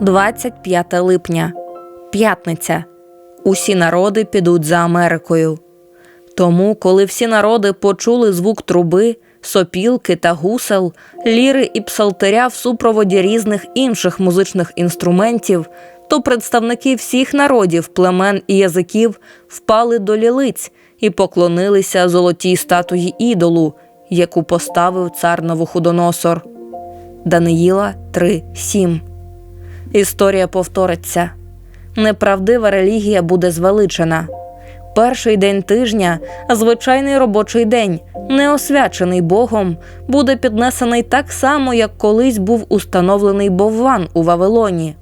25 липня, п'ятниця. Усі народи підуть за Америкою. Тому, коли всі народи почули звук труби, сопілки та гусел, ліри і псалтиря в супроводі різних інших музичних інструментів, то представники всіх народів, племен і язиків впали до лілиць і поклонилися золотій статуї ідолу, яку поставив цар Новоходоносор. Даниїла 3.7 Історія повториться. Неправдива релігія буде звеличена. Перший день тижня, звичайний робочий день, не освячений Богом, буде піднесений так само, як колись був установлений Бовван у Вавилоні.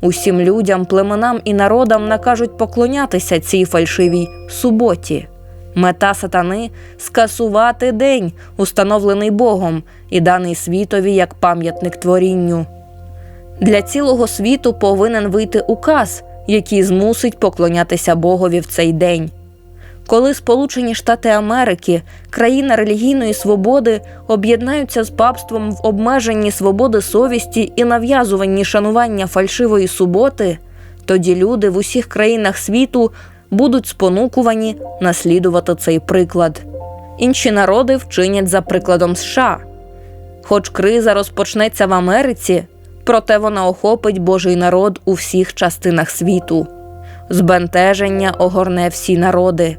Усім людям, племенам і народам накажуть поклонятися цій фальшивій суботі. Мета сатани скасувати день, установлений Богом, і даний світові як пам'ятник творінню. Для цілого світу повинен вийти указ, який змусить поклонятися Богові в цей день. Коли Сполучені Штати Америки, країна релігійної свободи, об'єднаються з папством в обмеженні свободи совісті і нав'язуванні шанування фальшивої суботи, тоді люди в усіх країнах світу будуть спонукувані наслідувати цей приклад. Інші народи вчинять за прикладом США. Хоч криза розпочнеться в Америці, проте вона охопить Божий народ у всіх частинах світу. Збентеження огорне всі народи.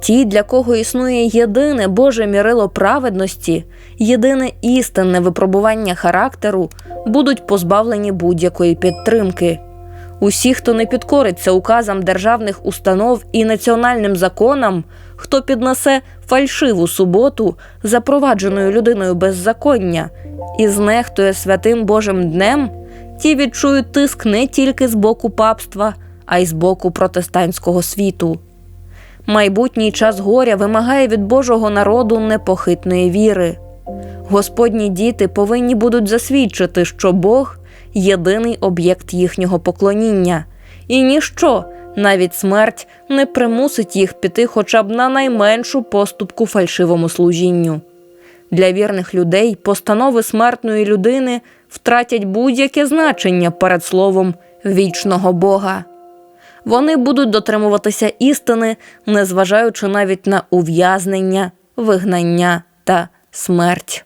Ті, для кого існує єдине Боже мірило праведності, єдине істинне випробування характеру, будуть позбавлені будь-якої підтримки. Усі, хто не підкориться указам державних установ і національним законам, хто піднесе фальшиву суботу, запровадженою людиною беззаконня, і знехтує святим Божим днем, ті відчують тиск не тільки з боку папства, а й з боку протестантського світу. Майбутній час горя вимагає від Божого народу непохитної віри. Господні діти повинні будуть засвідчити, що Бог єдиний об'єкт їхнього поклоніння, і ніщо, навіть смерть, не примусить їх піти хоча б на найменшу поступку фальшивому служінню. Для вірних людей постанови смертної людини втратять будь-яке значення перед словом вічного Бога. Вони будуть дотримуватися істини, незважаючи навіть на ув'язнення, вигнання та смерть.